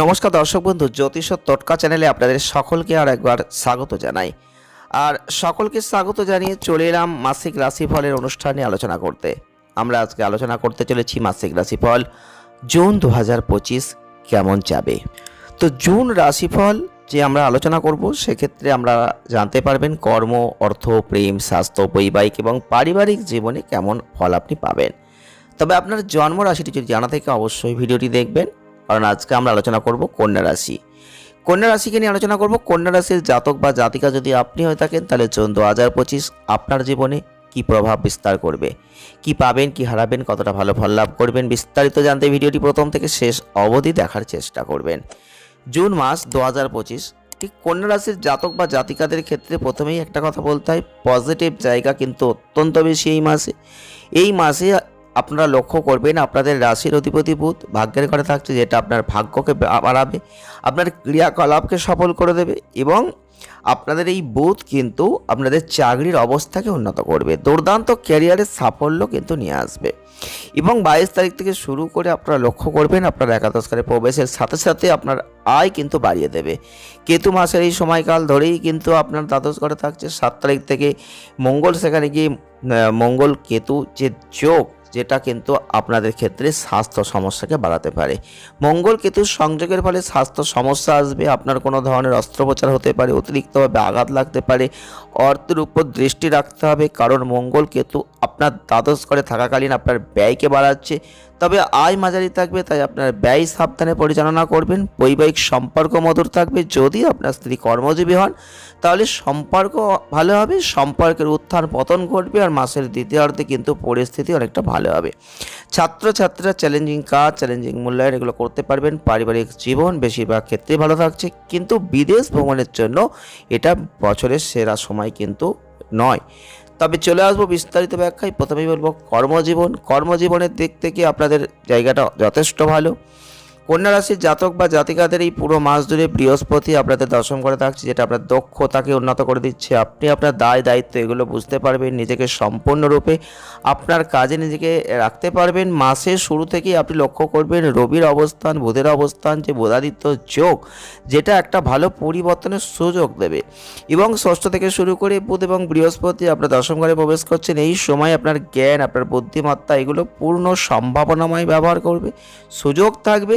নমস্কার দর্শক বন্ধু, জ্যোতিষ তটকা চ্যানেলে আপনাদের সকলকে আর একবার স্বাগত জানাই। আর সকলকে স্বাগত জানিয়ে চলে এলাম মাসিক রাশিফলের অনুষ্ঠানে আলোচনা করতে। আমরা আজকে আলোচনা করতে চলেছি মাসিক রাশিফল, জুন দু হাজার পঁচিশ কেমন যাবে? তো জুন রাশিফল যে আমরা আলোচনা করব, সেক্ষেত্রে আমরা জানতে পারবেন কর্ম, অর্থ, প্রেম, স্বাস্থ্য, বৈবাহিক এবং পারিবারিক জীবনে কেমন ফল আপনি পাবেন। তবে আপনার জন্ম রাশিটি যদি জানা থেকে, অবশ্যই ভিডিওটি দেখবেন। কারণ আজকে আমরা আলোচনা করব কন্যা রাশি। কন্যা রাশিকে নিয়ে আলোচনা করব। কন্যা রাশির জাতক বা জাতিকা যদি আপনি হয়ে থাকেন, তাহলে দু হাজার পঁচিশ আপনার জীবনে কি প্রভাব বিস্তার করবে? কি পাবেন, কি হারাবেন, কতটা ভালো ফল লাভ করবেন, বিস্তারিত জানতে ভিডিওটি প্রথম থেকে শেষ অবধি দেখার চেষ্টা করবেন। জুন মাস দু হাজার পঁচিশ, ঠিক কন্যা রাশির জাতক বা জাতিকাদের ক্ষেত্রে প্রথমেই একটা কথা বলতে হয়, পজিটিভ জায়গা কিন্তু অত্যন্ত বেশি এই মাসে। এই মাসে আপনারা লক্ষ্য করবেন আপনাদের রাশির অধিপতি বুধ ভাগ্যের ঘরে থাকছে যেটা আপনার ভাগ্যকে বাড়াবে, আপনার ক্রিয়াকলাপকে সফল করে দেবে এবং আপনাদের এই বুধ কিন্তু আপনাদের চাকরির অবস্থাকে উন্নত করবে, দুর্দান্ত ক্যারিয়ারের সাফল্য কিন্তু নিয়ে আসবে এবং বাইশ তারিখ থেকে শুরু করে আপনারা লক্ষ্য করবেন আপনার একাদশ ঘরে প্রবেশের সাথে সাথে আপনার আয় কিন্তু বাড়িয়ে দেবে। কেতু মাসের এই সময়কাল ধরেই কিন্তু আপনার দ্বাদশ ঘরে থাকছে, সাত তারিখ থেকে মঙ্গল সেখানে গিয়ে মঙ্গল কেতু যে যোগ যেটা কিন্তু আপনাদের ক্ষেত্রে স্বাস্থ্য সমস্যাকে বাড়াতে পারে। মঙ্গল কেতুর সংযোগের ফলে স্বাস্থ্য সমস্যা আসবে, আপনার কোনো ধরনের অস্ত্রোপচার হতে পারে, অতিরিক্তভাবে আঘাত লাগতে পারে, অর্থের উপর দৃষ্টি রাখতে হবে, কারণ মঙ্গল কেতু আপনার দ্বাদশ করে থাকাকালীন আপনার ব্যয়কে বাড়াচ্ছে। তবে আয় মাঝারি থাকবে, তাই আপনার ব্যয় সাবধানে পরিচালনা করবেন। বৈবাহিক সম্পর্ক মধুর থাকবে, যদি আপনার স্ত্রী কর্মজীবী হন, তাহলে সম্পর্ক ভালো হবে, সম্পর্কের উত্থান পতন ঘটবে আর মাসের দ্বিতীয়ার্ধে কিন্তু পরিস্থিতি অনেকটা ভালো হবে। ছাত্রছাত্রীরা চ্যালেঞ্জিং কাজ চ্যালেঞ্জিং মূল্যায়ন এগুলো করতে পারবেন। পারিবারিক জীবন বেশিরভাগ ক্ষেত্রে ভালো থাকছে, কিন্তু বিদেশ ভ্রমণের জন্য এটা বছরের সেরা সময় কিন্তু নয়। তবে চলে আসব বিস্তারিত ব্যাখ্যায়। প্রথমেই বলব, কর্মজীবন, কর্মজীবনের দিক থেকে আপনাদের জায়গাটা যথেষ্ট ভালো। কন্যা রাশির জাতক বা জাতিকাদের এই পুরো মাস জুড়ে বৃহস্পতি আপনাদের দশম করে থাকছে, যেটা আপনার দক্ষতাকে উন্নত করে দিচ্ছে। আপনি আপনার দায়, দায়িত্ব এগুলো বুঝতে পারবেন, নিজেকে সম্পূর্ণরূপে আপনার কাজে নিজেকে রাখতে পারবেন। মাসের শুরু থেকেই আপনি লক্ষ্য করবেন, রবির অবস্থান, বুধের অবস্থান, যে বোধাদিত্য যোগ, যেটা একটা ভালো পরিবর্তনের সুযোগ দেবে। এবং ষষ্ঠ থেকে শুরু করে বুধ এবং বৃহস্পতি আপনার দশম ঘরে প্রবেশ করছেন, এই সময় আপনার জ্ঞান, আপনার বুদ্ধিমত্তা এগুলো পূর্ণ সম্ভাবনাময় ব্যবহার করবে। সুযোগ থাকবে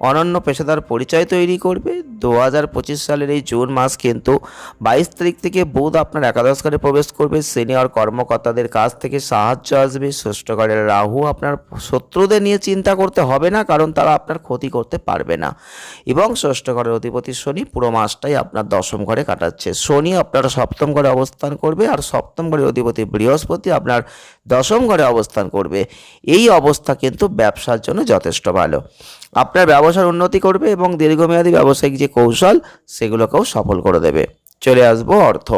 অনন্য পেশাদার পরিচয় তৈরি করবে। দু হাজার পঁচিশ সালের এই জুন মাস কিন্তু বাইশ তারিখ থেকে বুধ আপনার একাদশ ঘরে প্রবেশ করবে। সিনিয়র কর্মকর্তাদের কাছ থেকে সাহায্য আসবে। ষষ্ঠ ঘরের রাহু আপনার শত্রুদের নিয়ে চিন্তা করতে হবে না, কারণ তারা আপনার ক্ষতি করতে পারবে না। এবং ষষ্ঠ ঘরের অধিপতি শনি পুরো মাসটাই আপনার দশম ঘরে কাটাচ্ছে। শনি আপনার সপ্তম ঘরে অবস্থান করবে আর সপ্তম ঘরের অধিপতি বৃহস্পতি আপনার দশম ঘরে অবস্থান করবে। এই অবস্থা কিন্তু ব্যবসার জন্য যথেষ্ট ভালো। আপনার ব্যবসার উন্নতি করবে এবং দীর্ঘমেয়াদী ব্যবসায়িক যে কৌশল, সেগুলোকেও সফল করে দেবে। চলে আসব অর্থ।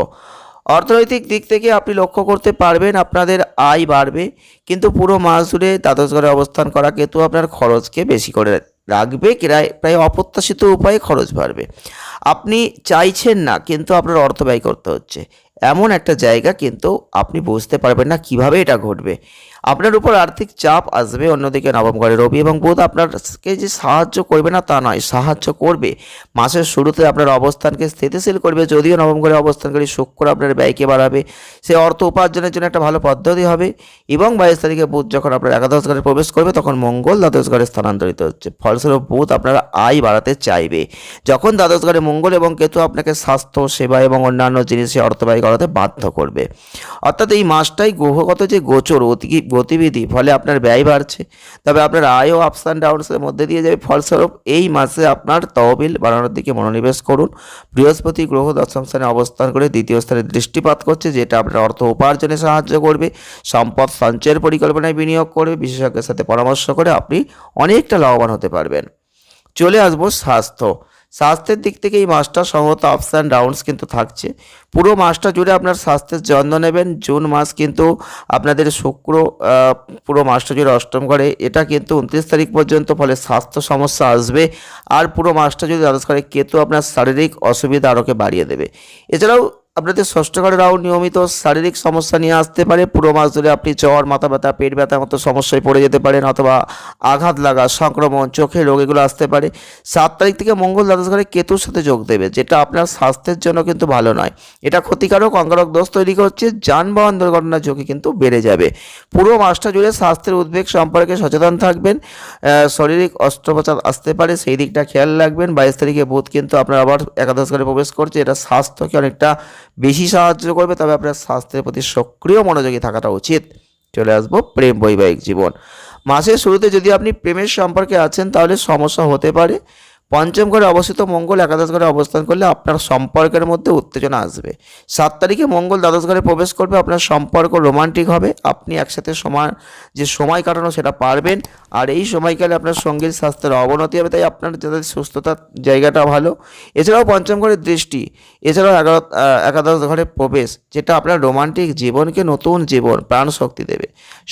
অর্থনৈতিক দিক থেকে আপনি লক্ষ্য করতে পারবেন আপনাদের আয় বাড়বে, কিন্তু পুরো মাস জুড়ে দ্বাদশ ঘরে অবস্থান করা কেতু আপনার খরচকে বেশি করে রাখবে প্রায় প্রায় অপ্রত্যাশিত উপায়ে খরচ বাড়বে। আপনি চাইছেন না, কিন্তু আপনার অর্থ ব্যয় করতে হচ্ছে। এমন একটা জায়গা কিন্তু আপনি বুঝতে পারবেন না কীভাবে এটা ঘটবে। আপনার উপর আর্থিক চাপ আসবে, অন্যদিকে নবম ঘরে রবি এবং বুধ আপনারকে যে সাহায্য করবে না তা নয়, সাহায্য করবে। মাসের শুরুতে আপনার অবস্থানকে স্থিতিশীল করবে, যদিও নবম ঘরে অবস্থানকারী শুক্র আপনার ব্যয়কে বাড়াবে। সে অর্থ উপার্জনের জন্য একটা ভালো পদ্ধতি হবে এবং বাইশ তারিখে বুধ যখন আপনার একাদশ ঘরে প্রবেশ করবে, তখন মঙ্গল দ্বাদশ ঘরে স্থানান্তরিত হচ্ছে। ফলস্বরূপ বুধ আপনার আয় বাড়াতে চাইবে। যখন দ্বাদশ ঘরে মঙ্গল এবং কেতু আপনাকে স্বাস্থ্য, সেবা এবং অন্যান্য জিনিসে অর্থ ব্যয় করাতে বাধ্য করবে। অর্থাৎ এই মাসটাই গ্রহগত যে গোচর অতি- গতিবিধি, ফলে আপনার ব্যয় বাড়ছে। তবে আপনার আয়ও আপস অ্যান্ড ডাউনসের মধ্যে দিয়ে যাবে। ফলস্বরূপ, এই মাসে আপনার তহবিল বাড়ানোর দিকে মনোনিবেশ করুন। বৃহস্পতি গ্রহ দশম স্থানে অবস্থান করে দ্বিতীয় স্থানে দৃষ্টিপাত করছে, যেটা আপনার অর্থ উপার্জনে সাহায্য করবে। সম্পদ সঞ্চয়ের পরিকল্পনায় বিনিয়োগ করবে। বিশেষজ্ঞের সাথে পরামর্শ করে আপনি অনেকটা লাভবান হতে পারবেন। চলে আসব স্বাস্থ্য। স্বাস্থ্যের দিক থেকে এই মাসটা সম্ভবত আপস অ্যান্ড ডাউনস কিন্তু থাকছে। পুরো মাসটা জুড়ে আপনার স্বাস্থ্যের যত্ন নেবেন। জুন মাস কিন্তু আপনাদের শুক্র পুরো মাসটা জুড়ে অষ্টম ঘরে। এটা কিন্তু উনত্রিশ তারিখ পর্যন্ত ফলে স্বাস্থ্য সমস্যা আসবে। আর পুরো মাসটা যদি দ্বাদশ ঘরে কেতু আপনার শারীরিক অসুবিধা আরোকে বাড়িয়ে দেবে। এছাড়াও আপনাদের ষষ্ঠ ঘরে রাহু নিয়মিত শারীরিক সমস্যা নিয়ে আসতে পারে। পুরো মাস ধরে আপনি জ্বর, মাথা ব্যথা, পেট ব্যথার মতো সমস্যায় পড়ে যেতে পারেন অথবা আঘাত লাগা, সংক্রমণ চোখের রোগ এগুলো আসতে পারে। সাত তারিখ থেকে মঙ্গল দ্বাদশ ঘরে কেতুর সাথে যোগ দেবে, যেটা আপনার স্বাস্থ্যের জন্য কিন্তু ভালো নয়। এটা ক্ষতিকারক, অঙ্গারক দোষ তৈরি করছে, যানবাহন দুর্ঘটনার ঝুঁকি কিন্তু বেড়ে যাবে। পুরো মাসটা জুড়ে স্বাস্থ্যের উদ্বেগ সম্পর্কে সচেতন থাকবেন। শারীরিক অস্ত্রোপচার আসতে পারে, সেই দিকটা খেয়াল রাখবেন। বাইশ তারিখে বুধ কিন্তু আপনার আবার একাদশ ঘরে প্রবেশ করছে। এটা স্বাস্থ্যকে অনেকটা বেশি সাহায্য করবে, তবে আপনার স্বাস্থ্যের প্রতি সক্রিয় মনোযোগী থাকাটা উচিত। চলে আসব প্রেম বৈবাহিক জীবন। মাসের শুরুতে যদি আপনি প্রেমের সম্পর্কে আছেন, তাহলে সমস্যা হতে পারে। পঞ্চম ঘরে অবস্থিত মঙ্গল একাদশ ঘরে অবস্থান করলে আপনার সম্পর্কের মধ্যে উত্তেজনা আসবে। সাত তারিখে মঙ্গল দ্বাদশ ঘরে প্রবেশ করবে, আপনার সম্পর্ক রোমান্টিক হবে, আপনি একসাথে সময়, যে সময় কাটানো সেটা পারবেন, আর এই সময়কালে আপনার সঙ্গীর স্বাস্থ্যের অবনতি হবে, তাই আপনার যাদের সুস্থতার জায়গাটা ভালো। এছাড়াও পঞ্চম ঘরের দৃষ্টি, এছাড়াও একাদশ ঘরে প্রবেশ, যেটা আপনার রোমান্টিক জীবনকে নতুন জীবন প্রাণ শক্তি দেবে।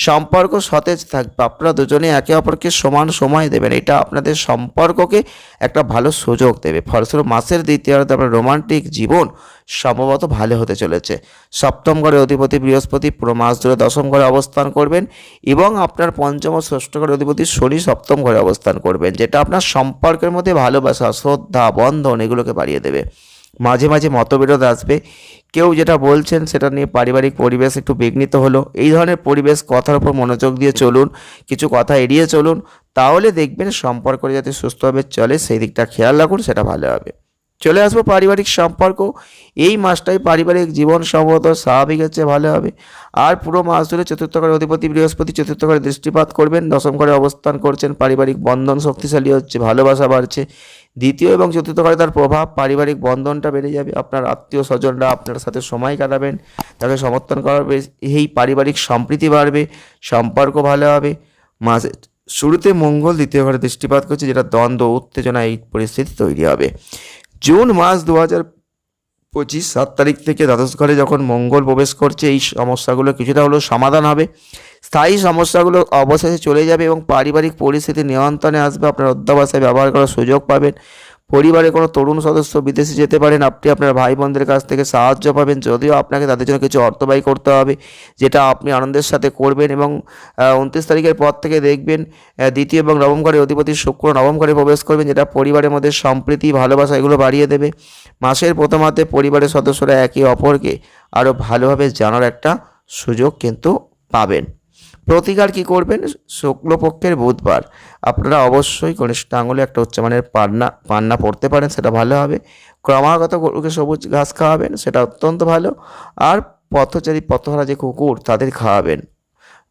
সম্পর্ক সতেজ থাকবে, আপনারা দুজনে একে অপরকে সমান সময় দেবেন, এটা আপনাদের সম্পর্ককে একটা ভালো সুযোগ দেবে। ফলস্বরূপ মাসের দ্বিতীয়ার্ধে আপনার রোমান্টিক জীবন সম্ভবত ভালো হতে চলেছে। সপ্তম ঘরে অধিপতি বৃহস্পতি, পুরো মাস ধরে দশম ঘরে অবস্থান করবেন এবং আপনার পঞ্চম ও ষষ্ঠ ঘরে অধিপতি শনি সপ্তম ঘরে অবস্থান করবেন, যেটা আপনার সম্পর্কের মধ্যে ভালোবাসা, শ্রদ্ধা, বন্ধন এগুলোকে বাড়িয়ে দেবে। মাঝে মাঝে মতবিরোধ আসবে। কেউ যেটা বলছেন সেটা নিয়ে পারিবারিক পরিবেশ একটু বিঘ্নিত হলো। এই ধরনের পরিবেশ কথার উপর মনোযোগ দিয়ে চলুন, কিছু কথা এড়িয়ে চলুন, তাহলে দেখবেন সম্পর্ক যাতে সুস্থভাবে চলে, সেই দিকটা খেয়াল রাখুন, সেটা ভালো হবে। চলে আসব পারিবারিক সম্পর্ক। এই মাসটাই পারিবারিক জীবন সম্ভবত স্বাভাবিক হচ্ছে, ভালো হবে। আর পুরো মাস ধরে চতুর্থ ঘরে অধিপতি, বৃহস্পতি চতুর্থ ঘরে দৃষ্টিপাত করবেন, দশম ঘরে অবস্থান করছেন, পারিবারিক বন্ধন শক্তিশালী হচ্ছে, ভালোবাসা বাড়ছে। দ্বিতীয় এবং চতুর্থ ঘরে তার প্রভাব পারিবারিক বন্ধনটা বেড়ে যাবে। আপনার আত্মীয় স্বজনরা আপনার সাথে সময় কাটাবেন, তাকে সমর্থন করবে এই পারিবারিক সম্প্রীতি বাড়বে, সম্পর্ক ভালো হবে। মাসে শুরুতে মঙ্গল, দ্বিতীয় ঘরে দৃষ্টিপাত করছে, যেটা দ্বন্দ্ব, উত্তেজনা, এই পরিস্থিতি তৈরি হবে। জুন মাস দু হাজার পঁচিশ, সাত তারিখ থেকে দ্বাদশ ঘরে যখন মঙ্গল প্রবেশ করছে, এই সমস্যাগুলো কিছুটা হলেও সমাধান হবে। স্থায়ী সমস্যাগুলো অবশেষে চলে যাবে এবং পারিবারিক পরিস্থিতি নিয়ন্ত্রণে আসবে। আপনার অধ্যাবাসায় ব্যবহার করার সুযোগ পাবেন। পরিবারে কোনো তরুণ সদস্য বিদেশে যেতে পারেন। আপনি আপনার ভাই বোনদের কাছ থেকে সাহায্য পাবেন। যদিও আপনাকে তাদের জন্য কিছু অর্থ ব্যয় করতে হবে, যেটা আপনি আনন্দের সাথে করবেন এবং উনত্রিশ তারিখের পর থেকে দেখবেন দ্বিতীয় এবং নবম অধিপতি শুক্র নবম ঘরে প্রবেশ করবেন, যেটা পরিবারের মধ্যে সম্প্রীতি, ভালোবাসা এগুলো বাড়িয়ে দেবে। মাসের প্রথমার্ধে পরিবারের সদস্যরা একে অপরকে আরও ভালোভাবে জানার একটা সুযোগ কিন্তু পাবেন। প্রতিকার কি করবেন? শুক্লপক্ষের বুধবার। আপনারা অবশ্যই কনিষ্ঠ আঙুলে একটা উচ্চমানের পান্না পান্না পড়তে পারেন, সেটা ভালো হবে। ক্রমাগত গরুকে সবুজ ঘাস খাওয়াবেন, সেটা অত্যন্ত ভালো। আর পথচারী, পথহারা যে কুকুর, তাদের খাওয়াবেন।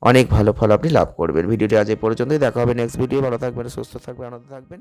অনেক ভালো ফল আপনি লাভ করবেন। ভিডিওটি আজ এই পর্যন্তই। দেখা হবে নেক্সট ভিডিও ভালো থাকবেন, সুস্থ থাকবেন, আনন্দ থাকবেন।